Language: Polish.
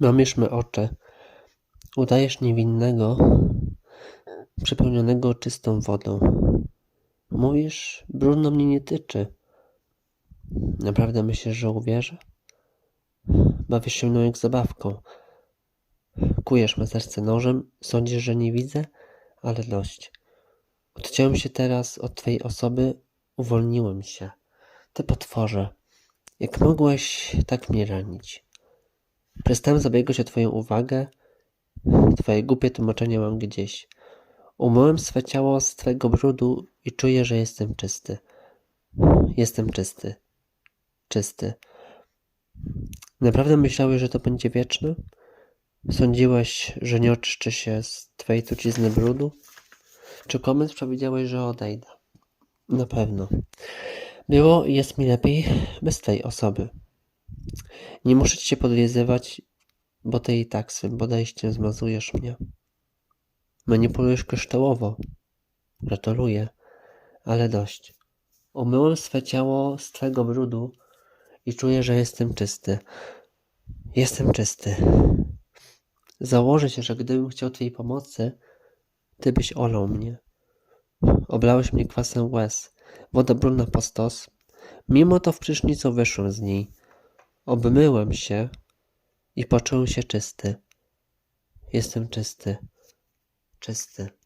Mamiesz me oczy, udajesz niewinnego, przepełnionego czystą wodą. Mówisz, brudno mnie nie tyczy. Naprawdę myślisz, że uwierzę? Bawisz się mną jak zabawką. Kujesz me serce nożem, sądzisz, że nie widzę, ale dość. Odciąłem się teraz od twojej osoby, uwolniłem się. Ty potworze, jak mogłeś tak mnie ranić? Przestałem zabiegać o twoją uwagę, twoje głupie tłumaczenie mam gdzieś. Umyłem swe ciało z twego brudu i czuję, że jestem czysty. Jestem czysty. Czysty. Naprawdę myślałeś, że to będzie wieczne? Sądziłeś, że nie oczyszczę się z twojej trucizny brudu? Czy komuś przewidziałeś, że odejdę? Na pewno. Było i jest mi lepiej bez tej osoby. Nie muszę ci się podwiązywać, bo ty i tak swym podejściem zmazujesz mnie. Manipulujesz kryształowo. Gratuluję, ale dość. Umyłem swe ciało z twego brudu i czuję, że jestem czysty. Jestem czysty. Założę się, że gdybym chciał twojej pomocy, ty byś olał mnie. Oblałeś mnie kwasem łez, woda brudna po stos. Mimo to w prysznicu wyszłem z niej. Obmyłem się i poczułem się czysty. Jestem czysty. Czysty.